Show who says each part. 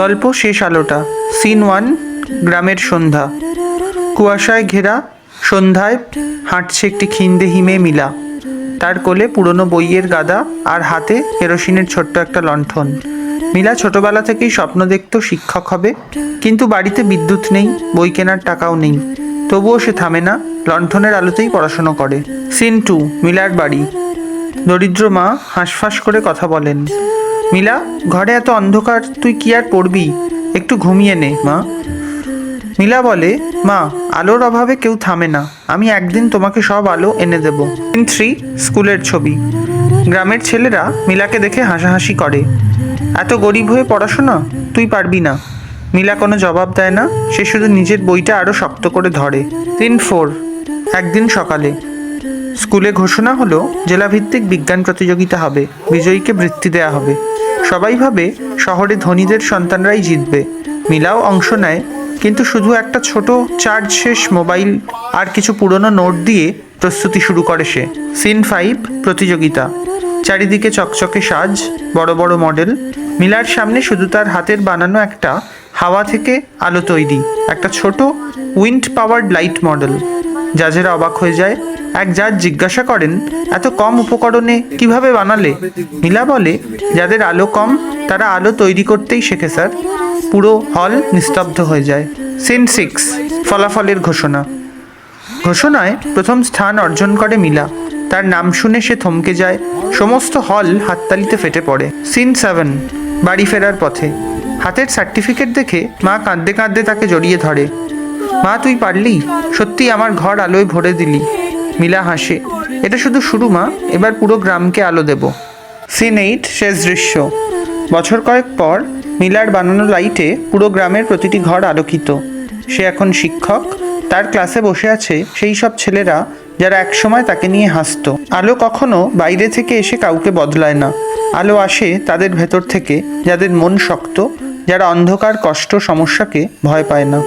Speaker 1: গল্প শেষ আলোটা। সিন ওয়ান, গ্রামের সন্ধ্যা। কুয়াশায় ঘেরা সন্ধ্যায় হাঁটছে একটি খিন্দে হিমে মিলা। তার কোলে পুরনো বইয়ের গাদা আর হাতে কেরোসিনের ছোট্ট একটা লণ্ঠন। মিলা ছোটবেলা থেকেই স্বপ্ন দেখত শিক্ষক হবে, কিন্তু বাড়িতে বিদ্যুৎ নেই, বই কেনার টাকাও নেই। তবুও সে থামে না, লণ্ঠনের আলোতেই পড়াশুনো করে। সিন টু, মিলার বাড়ি। দরিদ্র মা হাঁসফাঁস করে কথা বলেন। মিলা, ঘরে এত অন্ধকার, তুই কি আর পড়বি? একটু ঘুমিয়ে নে, মা। মিলা বলে, মা, আলোর অভাবে কেউ থামে না। আমি একদিন তোমাকে সব আলো এনে দেব। থ্রি স্কুলের ছবি। গ্রামের ছেলেরা মিলাকে দেখে হাসাহাসি করে। এত গরিব হয়ে পড়াশোনা? তুই পারবি না। মিলা কোনো জবাব দেয় না। সে শুধু নিজের বইটা আরও শক্ত করে ধরে। তিন ফোর একদিন সকালে। স্কুলে ঘোষণা হলো, জেলাভিত্তিক বিজ্ঞান প্রতিযোগিতা হবে, বিজয়ীকে বৃত্তি দেয়া হবে। সবাই ভাবে, শহরে ধনীদের সন্তানরাই জিতবে। মিলাও অংশ নেয়, কিন্তু শুধু একটা ছোট চার্জ শেষ মোবাইল আর কিছু পুরনো নোট দিয়ে প্রস্তুতি শুরু করে সে। সিন ফাইভ প্রতিযোগিতা। চারিদিকে চকচকে সাজ, বড় বড় মডেল। মিলার সামনে শুধু তার হাতের বানানো একটা হাওয়া থেকে আলো তৈরি, একটা ছোট উইন্ড পাওয়ার্ড লাইট মডেল। জাজেরা অবাক হয়ে যায়। এক জাজ জিজ্ঞাসা করেন, এত কম উপকরণে কীভাবে বানালে? মিলা বলে, যাদের আলো কম, তারা আলো তৈরি করতেই শেখে, স্যার। পুরো হল নিস্তব্ধ হয়ে যায়। সিন সিক্স ফলাফলের ঘোষণা। ঘোষণায় প্রথম স্থান অর্জন করে মিলা তার নাম শুনে সে থমকে যায়। সমস্ত হল হাততালিতে ফেটে পড়ে। সিন সেভেন বাড়ি ফেরার পথে। হাতের সার্টিফিকেট দেখে মা কাঁদতে কাঁদতে তাকে জড়িয়ে ধরে। মা, তুই পারলি? সত্যি আমার ঘর আলোয় ভরে দিলি। মিলা হাসে। এটা শুধু শুরু, মা। এবার পুরো গ্রামকে আলো দেব। সিন এইট, শেষ দৃশ্য। বছর কয়েক পর মিলার বানানো লাইটে পুরো গ্রামের প্রতিটি ঘর আলোকিত। সে এখন শিক্ষক। তার ক্লাসে বসে আছে সেই সব ছেলেরা যারা একসময় তাকে নিয়ে হাসতো। আলো কখনো বাইরে থেকে এসে কাউকে বদলায় না। আলো আসে তাদের ভেতর থেকে, যাদের মন শক্ত, যারা অন্ধকার, কষ্ট, সমস্যাকে ভয় পায় না।